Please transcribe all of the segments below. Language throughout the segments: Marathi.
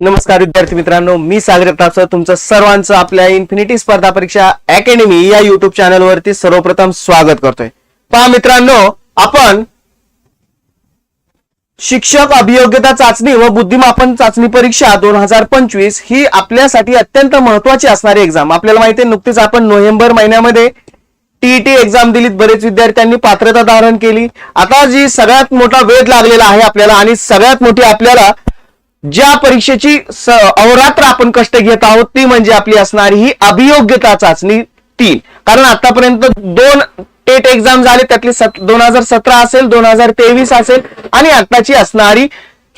नमस्कार विद्यार्थी मित्रांनो. मी सागर तापसर तुमचं सर्वांचं आपल्या इन्फिनिटी स्पर्धा परीक्षा अकॅडमी या युट्यूब चॅनलवरती सर्वप्रथम स्वागत करतोय. पहा मित्रांनो आपण शिक्षक अभियोग्यता चाचणी व बुद्धिमापन चाचणी परीक्षा दोन हजार पंचवीस ही आपल्यासाठी अत्यंत महत्वाची असणारी एक्झाम आपल्याला माहिती आहे नुकतीच आपण नोव्हेंबर महिन्यामध्ये टीईटी एक्झाम दिलीत. बरेच विद्यार्थ्यांनी पात्रता धारण केली. आता जी सगळ्यात मोठा वेध लागलेला आहे आपल्याला आणि सगळ्यात मोठी आपल्याला ज्या परीक्षेची अवरात्र अहोरात्र आपण कष्ट घेत आहोत ती म्हणजे आपली असणारी ही अभियोग्यता चाचणी तीन. कारण आतापर्यंत दोन टेट एक्झाम झाले त्यातली दोन हजार सतरा असेल दोन हजार तेवीस असेल आणि आताची असणारी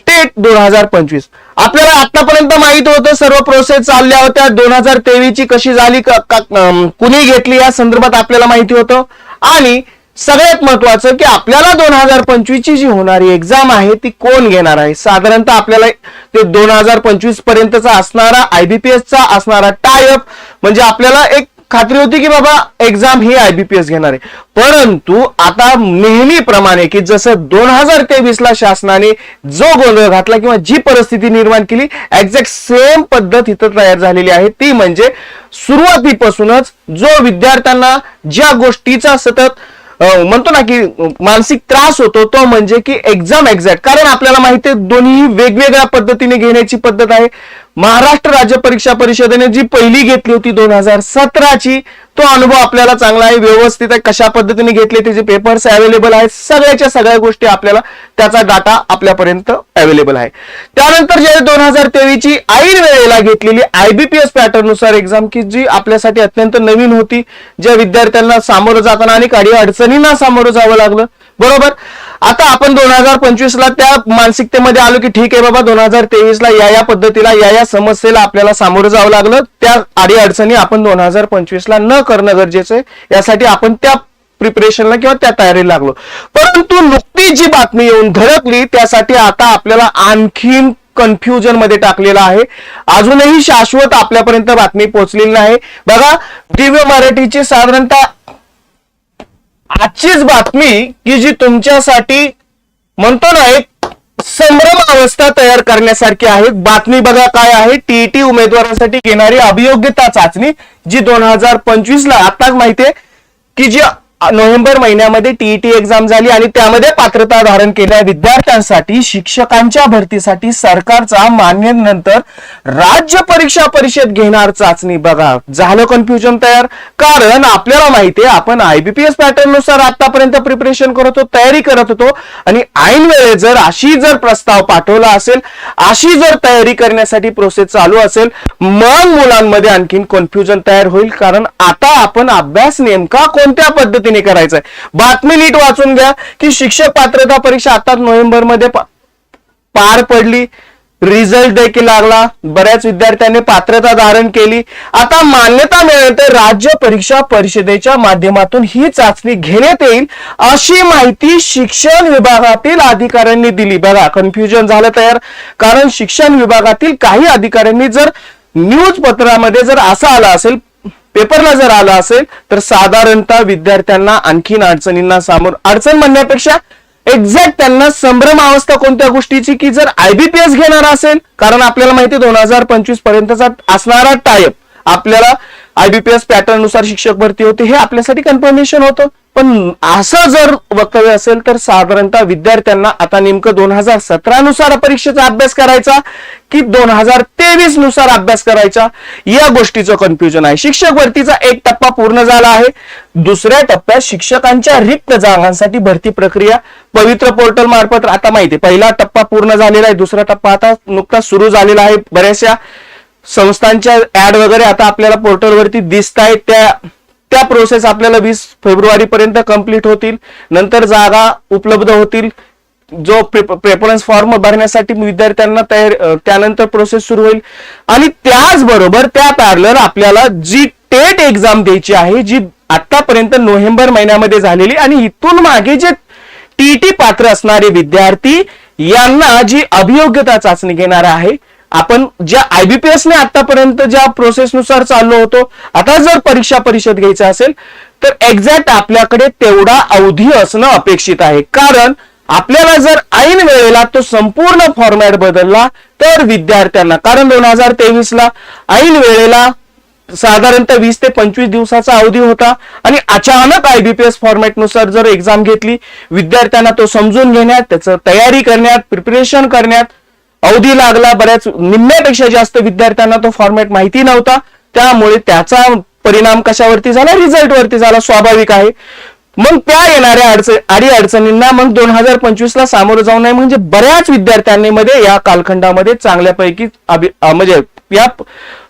टेट दोन हजार पंचवीस. आपल्याला आतापर्यंत माहीत होतं सर्व प्रोसेस चालल्या होत्या दोन हजार तेवीस ची कशी झाली कुणी घेतली या संदर्भात आपल्याला माहिती होतं. आणि सगळ्यात महत्वाचं की आपल्याला दोन हजार पंचवीसची जी होणारी एक्झाम आहे ती कोण घेणार आहे? साधारणतः आपल्याला ते दोन हजार पंचवीस पर्यंतचा असणारा आयबीपीएसचा असणारा टायअप म्हणजे आपल्याला एक खात्री होती की बाबा एक्झाम ही आयबीपीएस घेणार आहे. परंतु आता नेहमीप्रमाणे की जसं दोन हजार तेवीस ला शासनाने जो गोंधळ घातला किंवा जी परिस्थिती निर्माण केली एक्झॅक्ट सेम पद्धत इथं तयार झालेली आहे. ती म्हणजे सुरुवातीपासूनच जो विद्यार्थ्यांना ज्या गोष्टीचा सतत म्हणतो ना की मानसिक त्रास होतो तो म्हणजे की एक्झाम एक्झॅक्ट कारण आपल्याला माहिती आहे दोन्ही वेगवेगळ्या पद्धतीने घेण्याची पद्धत आहे. महाराष्ट्र राज्य परीक्षा परिषदेने जी पहिली घेतली होती दोन हजार सतराची तो अनुभव आपल्याला चांगला आहे व्यवस्थित आहे कशा पद्धतीने घेतले त्याचे पेपर्स अवेलेबल आहेत सगळ्याच्या सगळ्या गोष्टी आपल्याला त्याचा डाटा आपल्यापर्यंत अवेलेबल आहे. त्यानंतर जे दोन हजार तेवीस ची ऐन वेळेला घेतलेली आयबीपीएस पॅटर्ननुसार एक्झाम की जी आपल्यासाठी अत्यंत नवीन होती ज्या विद्यार्थ्यांना सामोरं जाताना आणि काही अडचणींना सामोरं जावं लागलं बरोबर? आता आपण दोन हजार पंचवीस ला त्या मानसिकतेमध्ये आलो की ठीक आहे बाबा दोन हजार तेवीस ला या या पद्धतीला या या समस्येला आपल्याला सामोरं जावं लागलं. त्या आडी अडचणी आपण दोन हजार पंचवीस ला न करणं गरजेचं आहे. यासाठी आपण त्या प्रिपरेशनला किंवा त्या तयारीला लागलो. परंतु नुकतीच जी बातमी येऊन धडकली त्यासाठी आता आपल्याला आणखीन कन्फ्युजनमध्ये टाकलेलं आहे. अजूनही शाश्वत आपल्यापर्यंत बातमी पोहोचलेली नाही. बघा दिव्य मराठीची साधारणतः आजचीच बातमी की जी तुमच्यासाठी म्हणतो ना एक संभ्रम अवस्था तयार करण्यासारखी आहे. बातमी बघा काय आहे. टीईटी उमेदवारांसाठी घेणारी अभियोग्यता चाचणी जी दोन हजार पंचवीस ला आताच माहितीये की जी नोव्हेंबर महिन्यामध्ये टीईटी एक्झाम झाली आणि त्यामध्ये पात्रता धारण केलेल्या विद्यार्थ्यांसाठी शिक्षकांच्या भरतीसाठी सरकारचा मान्यतेनंतर राज्य परीक्षा परिषद घेणार चाचणी. बघा झालं कन्फ्युजन तयार. कारण आपल्याला माहितीये आपण आयबीपीएस पॅटर्ननुसार आतापर्यंत प्रिपरेशन करत होतो तयारी करत होतो. आणि ऐन वेळे जर अशी जर प्रस्ताव पाठवला असेल अशी जर तयारी करण्यासाठी प्रोसेस चालू असेल मग मुलांमध्ये आणखीन कन्फ्युजन तयार होईल. कारण आता आपण अभ्यास नेमका कोणत्या पद्धतीने करायचा आहे बातमी नीट वाचून घ्या की शिक्षक पात्रता परीक्षा आता नोव्हेंबरमध्ये पार पडली. रिझल्ट देखील लागला. बऱ्याच विद्यार्थ्यांनी पात्रता धारण केली. आता मान्यता मिळते राज्य परीक्षा परिषदेच्या माध्यमातून ही चाचणी घेण्यात येईल अशी माहिती शिक्षण विभागातील अधिकाऱ्यांनी दिली. बघा कन्फ्युजन झालं तयार. कारण शिक्षण विभागातील काही अधिकाऱ्यांनी जर न्यूज पत्रामध्ये जर असं आलं असेल पेपरला जर आलं असेल तर साधारणतः विद्यार्थ्यांना आणखीन अडचणींना सामोर अडचण म्हणण्यापेक्षा एक्झॅक्ट त्यांना संभ्रम अवस्था कोणत्या गोष्टीची? की जर आयबीपीएस घेणार असेल कारण आपल्याला माहिती दोन हजार पंचवीस पर्यंतचा असणारा टायप आपल्याला आयबीपीएस पॅटर्ननुसार शिक्षक भरती होते हे आपल्यासाठी कन्फर्मेशन होतं. पण असं जर वक्तव्य असेल तर साधारणतः विद्यार्थ्यांना आता नेमकं दोन हजार सतरा नुसार परीक्षेचा अभ्यास करायचा की दोन हजार तेवीसनुसार अभ्यास करायचा? या गोष्टीचं कन्फ्युजन आहे. शिक्षक भरतीचा एक टप्पा पूर्ण झाला आहे. दुसऱ्या टप्प्यात शिक्षकांच्या रिक्त जागांसाठी भरती प्रक्रिया पवित्र पोर्टल मार्फत आता माहिती आहे, पहिला टप्पा पूर्ण झालेला आहे दुसरा टप्पा आता नुकताच सुरू झालेला आहे बऱ्याचशा. संस्थांच्या ऍड वगैरे आता आपल्याला पोर्टलवरती दिसत आहेत त्या त्या प्रोसेस आपल्याला वीस फेब्रुवारी पर्यंत कंप्लीट होतील. नंतर जागा उपलब्ध होतील. जो प्रेफरन्स फॉर्म भरण्यासाठी विद्यार्थ्यांना तयार त्यानंतर प्रोसेस सुरू होईल. आणि त्याचबरोबर त्या पॅरलर आपल्याला जी टेट एक्झाम द्यायची आहे जी आतापर्यंत नोव्हेंबर महिन्यामध्ये झालेली आणि इथून मागे जे टीटी पात्र असणारे विद्यार्थी यांना जी अभियोग्यता चाचणी घेणार आहे आपण ज्या आयबीपीएस ने आतापर्यंत ज्या प्रोसेसनुसार चाललो होतो आता जर परीक्षा परिषद घ्यायचा असेल तर एक्झॅक्ट आपल्याकडे तेवढा अवधी असणं अपेक्षित आहे. कारण आपल्याला जर ऐन वेळेला तो संपूर्ण फॉर्मॅट बदलला तर विद्यार्थ्यांना कारण दोन हजार तेवीसला ऐन वेळेला साधारणतः वीस ते पंचवीस दिवसाचा अवधी होता आणि अचानक आयबीपीएस फॉर्मॅटनुसार जर एक्झाम घेतली विद्यार्थ्यांना तो समजून घेण्यात त्याचं तयारी करण्यात प्रिपरेशन करण्यात अवधी लागला बऱ्याच निम्म्यापेक्षा जास्त विद्यार्थ्यांना तो फॉर्मॅट माहिती नव्हता. त्यामुळे त्याचा परिणाम कशावरती झाला? रिझल्टवरती झाला स्वाभाविक आहे. मग त्या येणाऱ्या अडचण अडी अडचणींना मग दोन हजार पंचवीस ला सामोरं जाऊ नये म्हणजे बऱ्याच विद्यार्थ्यांनी मध्ये या कालखंडामध्ये चांगल्यापैकी म्हणजे या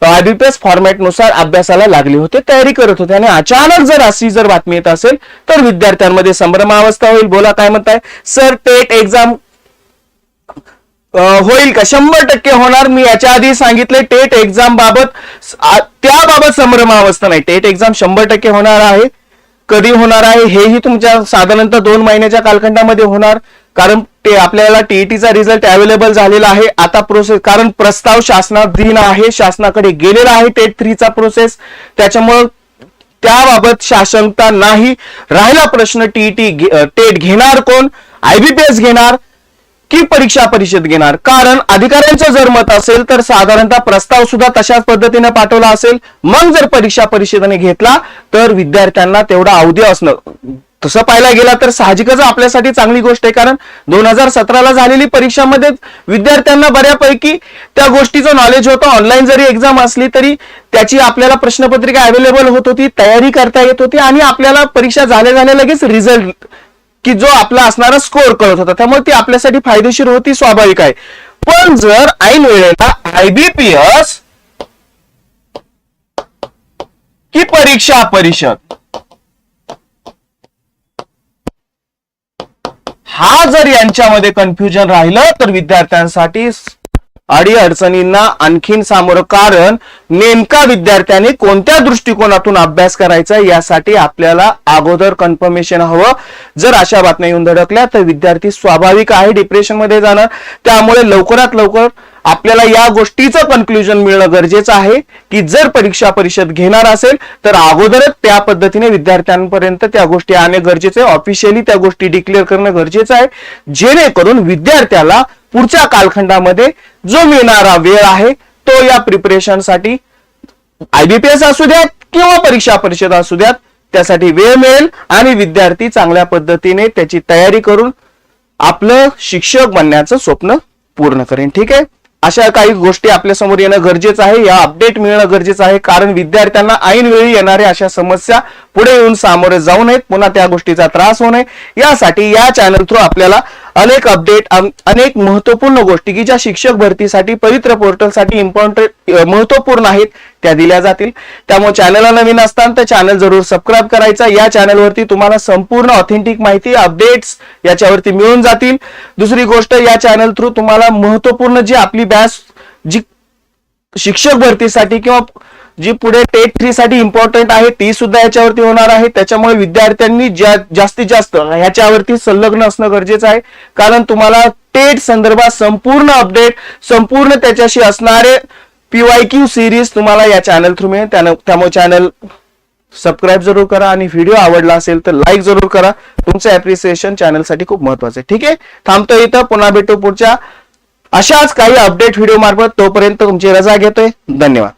आयबीपीएस फॉर्मॅटनुसार अभ्यासाला लागले होते तयारी करत होते. आणि अचानक जर अशी जर बातमी येत असेल तर विद्यार्थ्यांमध्ये संभ्रमावस्था होईल. बोला काय म्हणताय? सर टेट एक्झाम होईल का? शंभर टक्के होणार. मी याच्या आधी सांगितले टेट एक्झाम बाबत त्याबाबत संभ्रमावस्था नाही. टेट एक्झाम शंभर टक्के होणार आहे. कधी होणार आहे हेही तुमच्या साधारणतः दोन महिन्याच्या कालखंडामध्ये होणार. कारण ते आपल्याला टीईटीचा रिझल्ट अवेलेबल झालेला आहे. आता प्रोसेस कारण प्रस्ताव शासनाधीन आहे. शासनाकडे गेलेला आहे टेट थ्रीचा प्रोसेस. त्याच्यामुळं त्याबाबत शासनता नाही. राहिला प्रश्न टीईटी टेट घेणार कोण? आयबीपीएस घेणार. की परीक्षा परिषद घेणार? कारण अधिकाऱ्यांचं जर मत असेल तर साधारणतः प्रस्ताव सुद्धा तशाच पद्धतीने पाठवला असेल. मग जर परीक्षा परिषदेने घेतला तर विद्यार्थ्यांना तेवढा अवधी असणं तसं पाहायला गेला तर साहजिकच आपल्यासाठी चांगली गोष्ट आहे. कारण दोन हजार सतराला झालेली परीक्षामध्ये विद्यार्थ्यांना बऱ्यापैकी त्या गोष्टीचं नॉलेज होतं. ऑनलाईन जरी एक्झाम असली तरी त्याची आपल्याला प्रश्नपत्रिका अवेलेबल होत होती तयारी करता येत होती आणि आपल्याला परीक्षा झाल्या झाल्या लगेच रिझल्ट की जो आपला असणारा स्कोअर कळत होता. त्यामुळे ती आपल्यासाठी फायदेशीर होती स्वाभाविक आहे. पण जर ऐन वेळेला आयबीपीएस की परीक्षा परिषद हा जर यांच्यामध्ये कन्फ्युजन राहिलं तर विद्यार्थ्यांसाठी अडी अडचणींना आणखीन सामोरं कारण नेमका विद्यार्थ्यांनी कोणत्या दृष्टिकोनातून अभ्यास करायचा यासाठी आपल्याला अगोदर कन्फर्मेशन हवं. जर अशा बातम्या येऊन धडकल्या तर विद्यार्थी स्वाभाविक आहे डिप्रेशनमध्ये जाणार. त्यामुळे लवकरात लवकर आपल्याला या गोष्टीचं कन्क्लुजन मिळणं गरजेचं आहे की जर परीक्षा परिषद घेणार असेल तर अगोदरच त्या पद्धतीने विद्यार्थ्यांपर्यंत त्या गोष्टी आणणे गरजेचे आहे. ऑफिशियली त्या गोष्टी डिक्लेअर करणं गरजेचं आहे. जेणेकरून विद्यार्थ्याला पुढच्या कालखंडामध्ये जो मिळणारा वेळ आहे तो या प्रिपरेशनसाठी आयबीपीएस असू द्यात किंवा परीक्षा परिषद असू द्यात त्यासाठी वेळ मिळेल आणि विद्यार्थी चांगल्या पद्धतीने त्याची तयारी करून आपलं शिक्षक बनण्याचं स्वप्न पूर्ण करेन. ठीक आहे? अशा काही गोष्टी आपल्यासमोर येणं गरजेचं आहे. या अपडेट मिळणं गरजेचं आहे. कारण विद्यार्थ्यांना ऐनवेळी येणाऱ्या अशा समस्या पुढे येऊन सामोरे जाऊ नयेत. पुन्हा त्या गोष्टीचा त्रास होऊ नये. यासाठी या चॅनल थ्रू आपल्याला अनेक अपडेट अनेक महत्त्वपूर्ण गोष्टी की ज्या शिक्षक भरतीसाठी पवित्र पोर्टलसाठी इम्पॉर्टंट महत्त्वपूर्ण आहेत त्या दिल्या जातील. त्यामुळे चॅनलला नवीन असताना तर चॅनल जरूर सबस्क्राईब करायचा. या चॅनलवरती तुम्हाला संपूर्ण ऑथेंटिक माहिती अपडेट्स याच्यावरती मिळून जातील. दुसरी गोष्ट या चॅनल थ्रू तुम्हाला महत्त्वपूर्ण जी आपली बॅच जी शिक्षक भरतीसाठी किंवा जी पुढे टेट थ्री साठी इम्पॉर्टंट आहे ती सुद्धा याच्यावरती होणार आहे. त्याच्यामुळे विद्यार्थ्यांनी ज्या जास्तीत जास्त ह्याच्यावरती संलग्न असणं गरजेचं आहे. कारण तुम्हाला टेट संदर्भात संपूर्ण अपडेट संपूर्ण त्याच्याशी असणारे पीवाय क्यू सिरीज तुम्हाला या चॅनल थ्रू मिळेल. त्यामुळे चॅनल सबस्क्राईब जरूर करा आणि व्हिडिओ आवडला असेल तर लाईक जरूर करा. तुमचं अप्रिसिएशन चॅनलसाठी खूप महत्वाचं आहे. ठीक आहे? थांबतो इथं. पुन्हा भेटू पुढच्या. अशाच काही अपडेट व्हिडिओ मार्फत तोपर्यंत तुमची रजा घेतोय. धन्यवाद.